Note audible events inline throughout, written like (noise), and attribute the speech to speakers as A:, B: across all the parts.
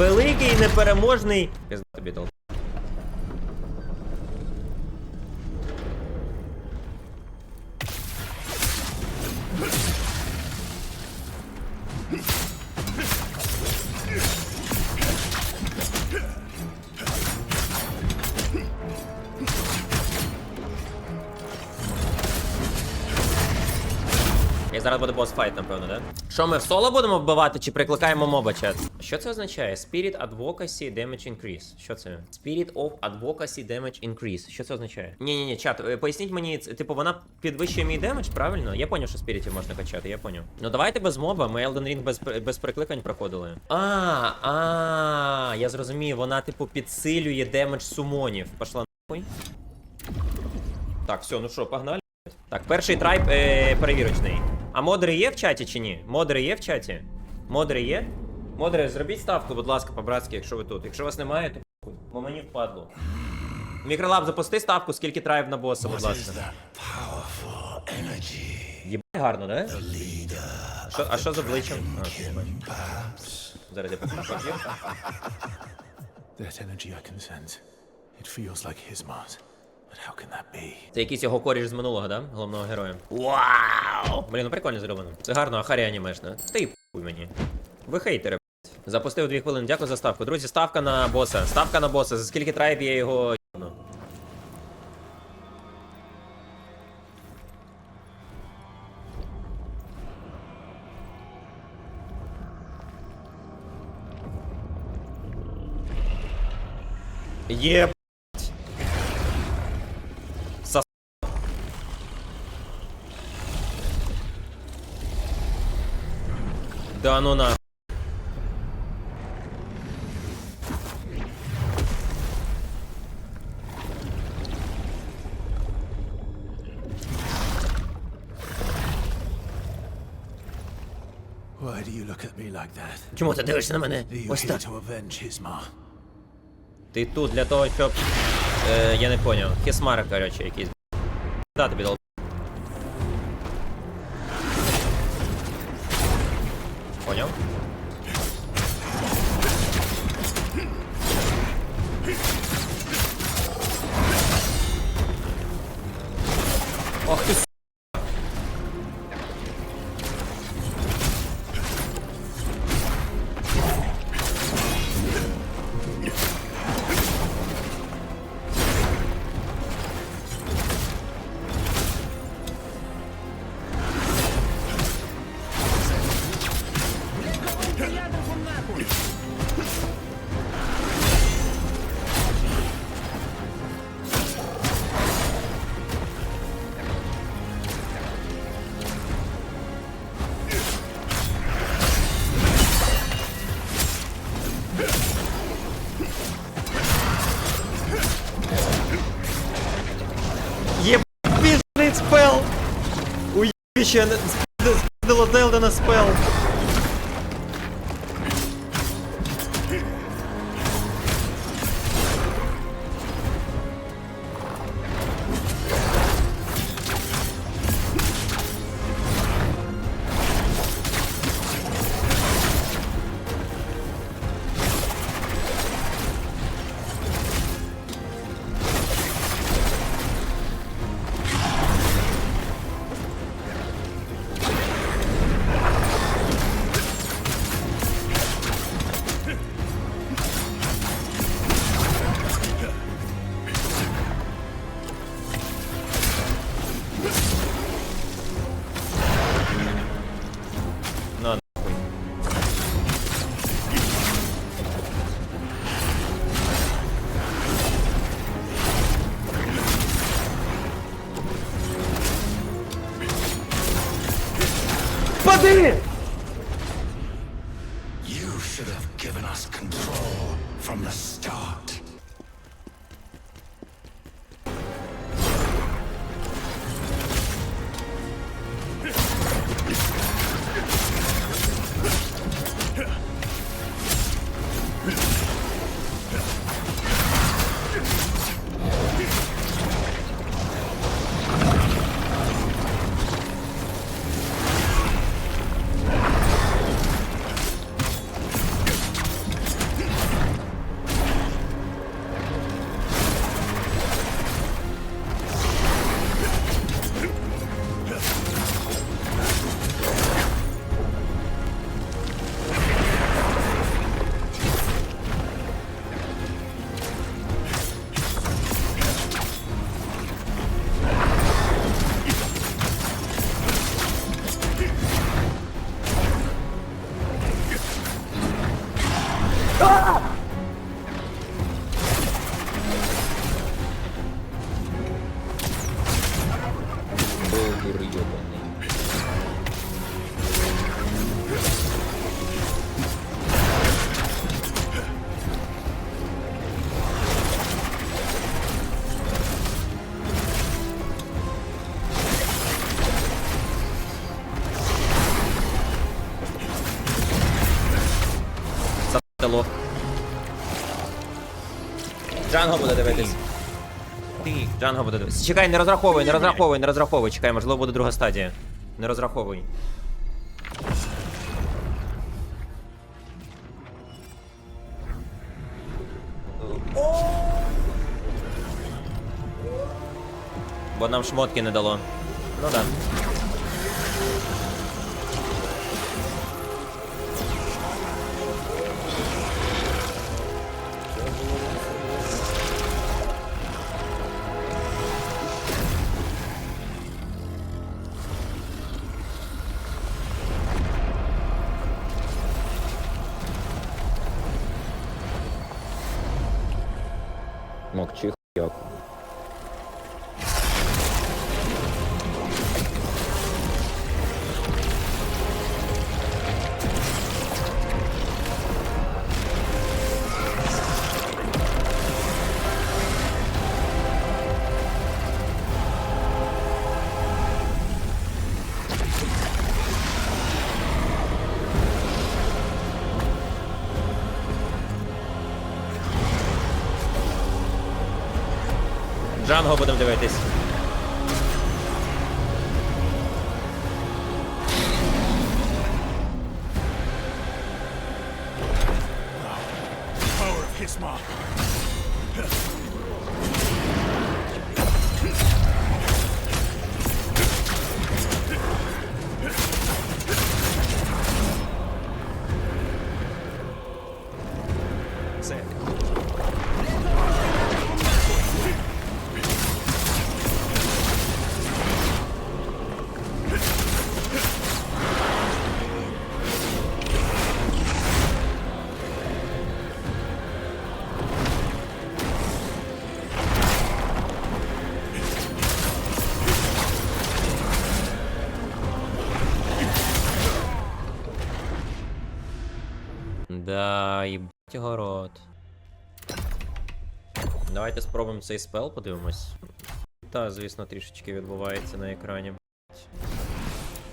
A: Великий непереможний. Пізда тобі дал. І буде босс-файт, напевно, да? Що ми в соло будемо вбивати чи прикликаємо моба чат? Що це означає? Spirit Advocacy Damage Increase. Що це? Spirit of Advocacy Damage Increase. Що це означає? Ні, ні, ні, чат, е, поясніть мені, типу, вона підвищує мій демедж, правильно? Я поняв, що спірітів можна качати, я поняв. Ну давайте без моба, ми Elden Ring без, без прикликань проходили. А, а, я зрозумів, вона, типу, підсилює демедж сумонів. Пошла нахуй. Так, все, ну що, погнали. Так, перший трайп е, перевірочний. А модери є в чаті чи ні? Модери є в чаті? Модери є? Модери, зробіть ставку, будь ласка, по-братськи, якщо ви тут. Якщо вас немає, то похуй, бо мені впадло. Мікролаб, запусти ставку, скільки трайп на боса, будь ласка. Єбать гарно, да? А що, а що з обличчям? А. Зараз я покажу. (laughs)
B: That energy I can sense. It feels like his Mars.
A: Це якийсь його коріш з минулого, да? Головного героя. Вау! Блін, ну прикольно зроблено. Це гарно, а харі анімешна. Та й пуй мені. Ви хейтери, блядь. Запустив дві хвилини. Дякую за ставку. Друзі, ставка на боса. Ставка на боса. За скільки трайб я його. Ну. Є. Да ну на.
B: Why do you look at me like that?
A: Чому ти дивишся на мене?
B: You
A: Ось
B: here
A: так.
B: to avenge Hismar?
A: Ти тут для того, щоб. Е, я не поняв. Хісмар, короче, якийсь. Да, тобі дал. Поняв? Ох ти Уєбіще, спіздило Пади!
C: You
A: 아! Буде. Чекай, не розраховуй, не розраховуй, не розраховуй. Чекай, можливо буде друга стадія. Не розраховуй. Бо нам шмотки не дало. Ну да. Джанго будемо дивитись. Да, їбать його рот. Давайте спробуємо цей спел, подивимось. Та, звісно, трішечки відбувається на екрані.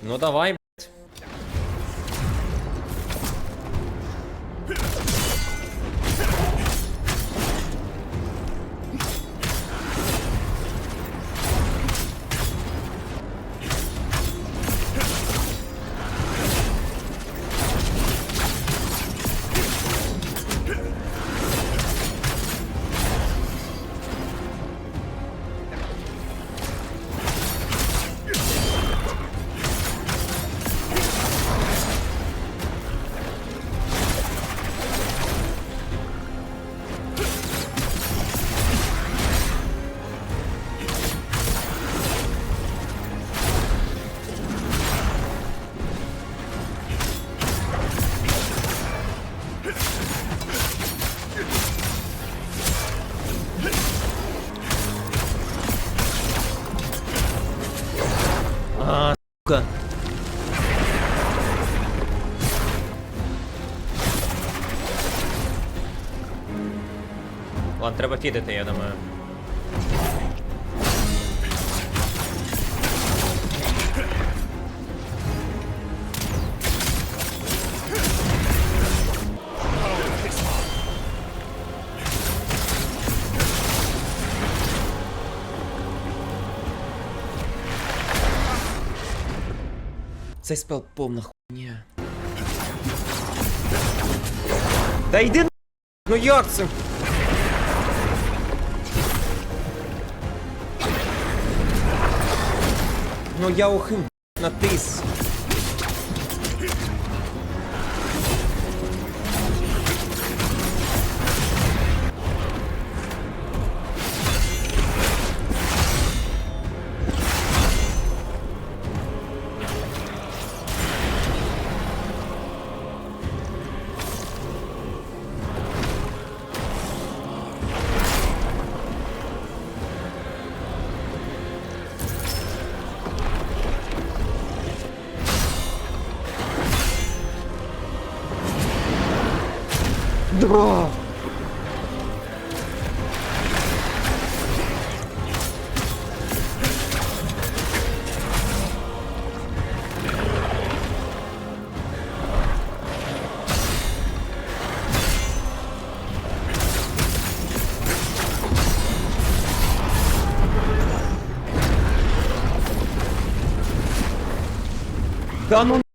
A: Ну давай, сука. Ладно, треба фідити, я думаю. Цей спел повна хуйня. Та йди на... Ну як це? Ну я ухим натис. Да ну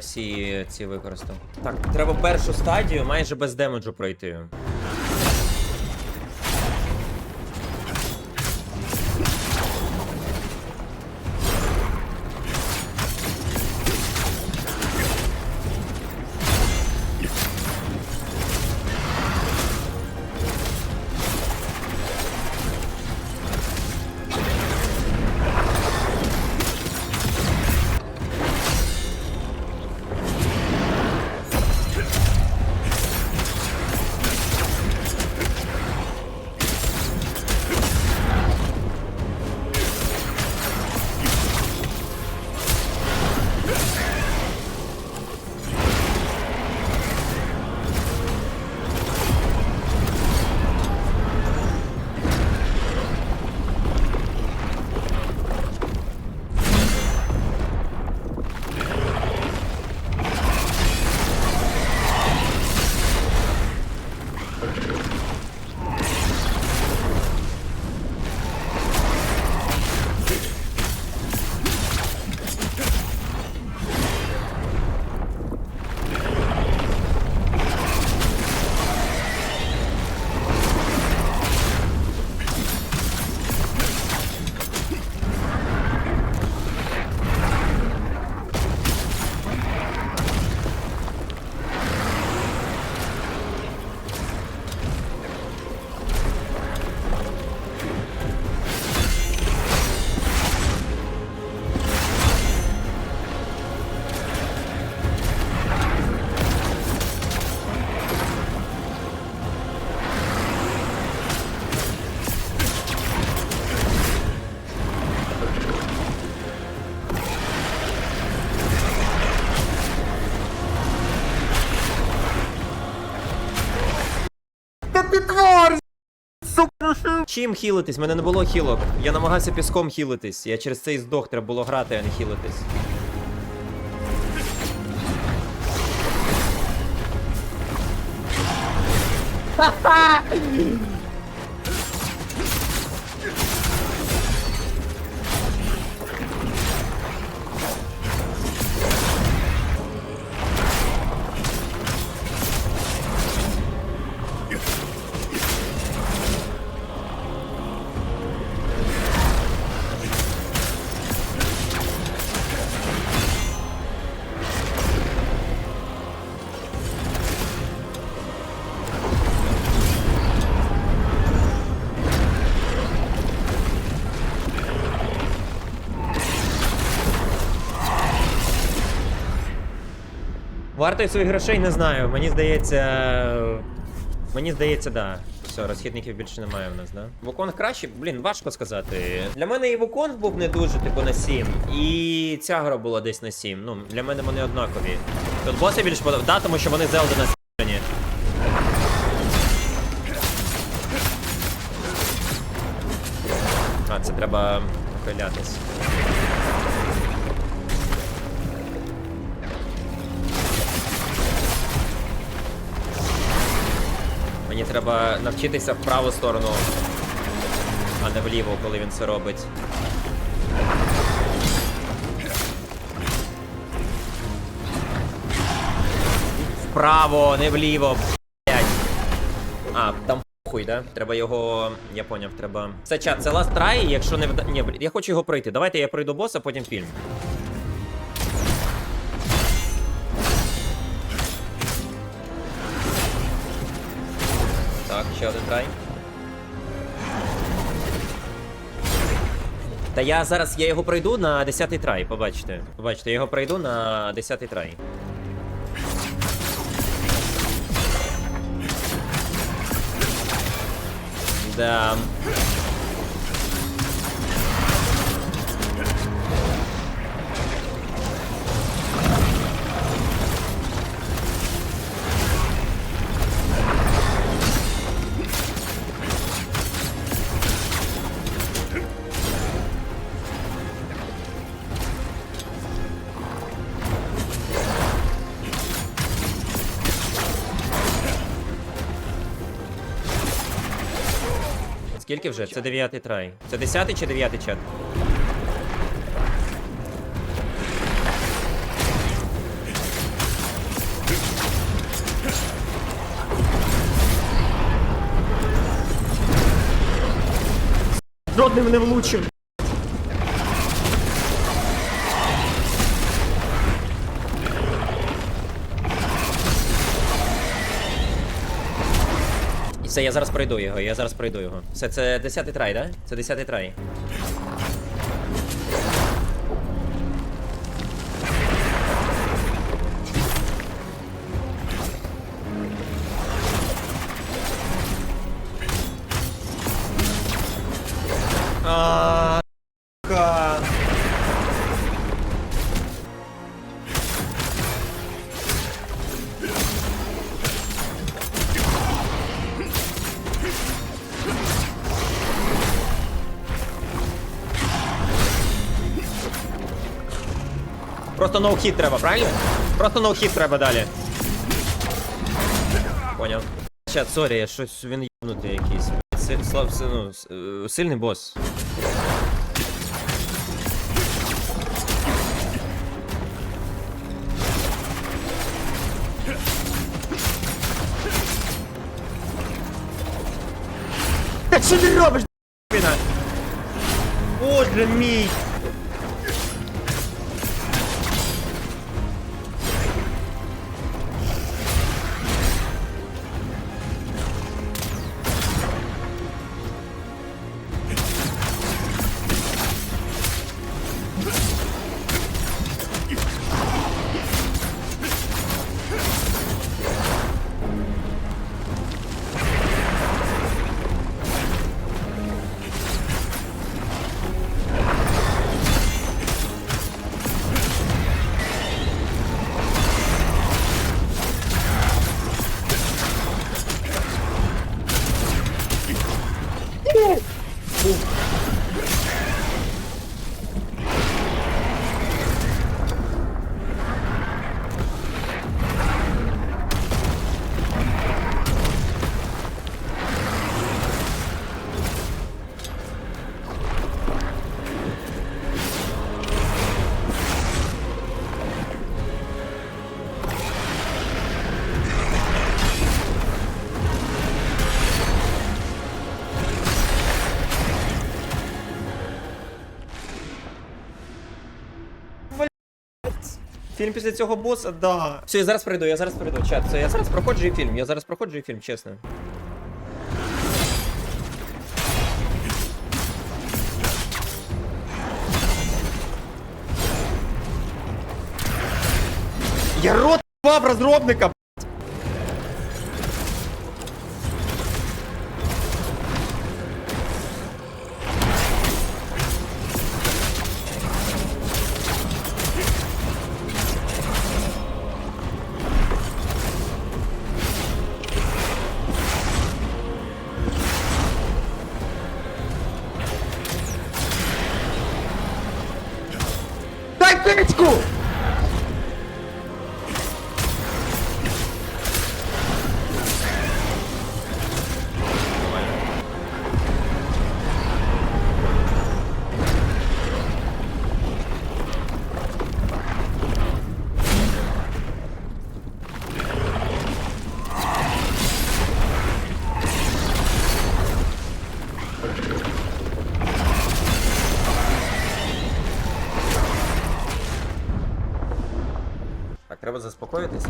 A: Всі ці використав. Так, треба першу стадію майже без демеджу пройти. Чим хілитись? Мене не було хілок. Я намагався піском хілитись. Я через цей здох, треба було грати, а не хілитись. (laughs) Вартою своїх грошей не знаю. Мені здається. Мені здається, да. Все, розхідників більше немає в нас, да? Воконг краще, блін, важко сказати. Для мене і Воконг був не дуже, типу, на 7. І ця гра була десь на 7. Ну, для мене вони однакові. Тут боси більш подав, да, тому що вони Зелда на сіні. А, це треба ухилятись. Мені треба навчитися в праву сторону, а не вліво, коли він це робить. Вправо, не вліво, блять. А, там хуй, да? Треба його. Я поняв, треба. Це чат, це last try, якщо не вда. Ні, я хочу його пройти. Давайте я пройду боса, потім фільм. Ще один трай. Та я зараз я його пройду на 10-й трай, побачите. Побачите, я його пройду на 10-й трай. Да. Скільки вже? Це дев'ятий трай. Це десятий чи дев'ятий чат? Жодним не влучив. Все, я зараз пройду його, я зараз пройду його. Все, це 10 трай, да? Це 10 трай. Просто ноу-хіт треба, правильно? Просто ноу-хіт треба далі. Поняв. Чат, сорі, щось він єбнутий якийсь. Силь, слав, си- ну, е, сильний бос. Так що ти робиш. Боже мій! Фільм після цього боса, да. Все, я зараз прийду, я зараз прийду. Чат, все, я зараз проходжу і фільм. Я зараз проходжу і фільм, чесно. Я рот баб розробника. Jacecku! Треба заспокоїтись.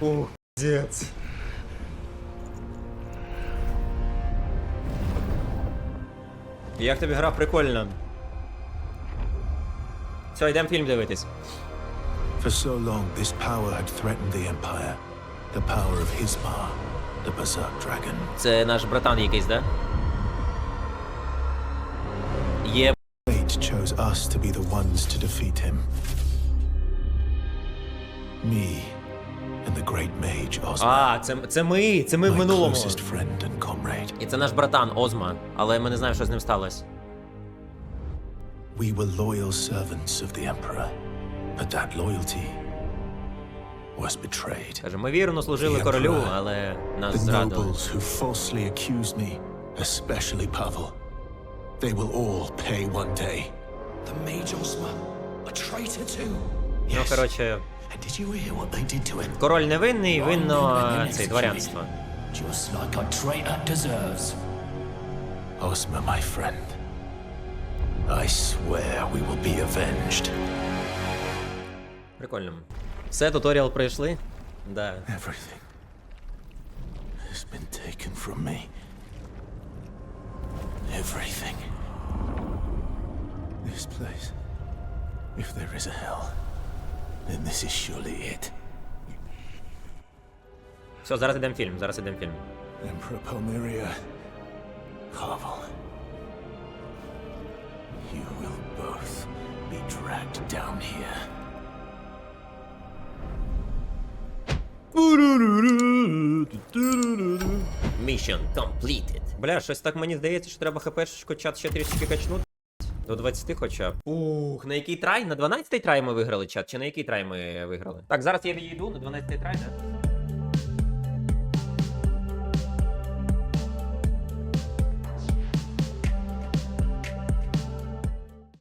A: Ух, пиздец. Як тобі гра прикольна? Все, йдемо фільм дивитись.
B: For so long, this power had threatened the Empire. The power of Hismar, the Berserk Dragon.
A: Це наш братан якийсь, да? Є.
B: Fate chose us to be the ones to defeat him. Me
A: А, це, це ми, це ми в минулому.
B: and.
A: І це наш братан Озма, але ми не знаємо, що з ним сталося.
B: We were loyal servants of the Emperor, but that loyalty was betrayed.
A: Каже, ми вірно служили
B: The
A: королю,
B: Emperor,
A: але нас
B: The
A: зрадили.
B: nobles who falsely accused me, especially Pavel, they will all pay one day.
C: The Mage Ozma, a traitor too.
A: Ну,
C: Yes.
A: коротше,
C: And did you hear what they did to him?
A: король невинний,
C: Wrong
A: винно
C: men and
A: цей
C: executed.
A: дворянство.
C: Just like a traitor deserves.
B: Ozma, my friend, I swear we will be avenged.
A: Прикольно. Все, туторіал пройшли? Да.
B: Everything has been taken from me. Everything. This place. If there is a hell, then this is surely it.
A: Все, зараз ідемо фільм, зараз ідемо фільм.
B: Emperor Palmyria, Pavel. You will both be dragged down here.
A: Mission completed. Бля, щось так мені здається, що треба хпшечку чат ще трішки качнути. До 20 хоча б. Ух, на який трай? На 12-й трай ми виграли чат, чи на який трай ми виграли? Так, зараз я відійду на 12-й трай, да?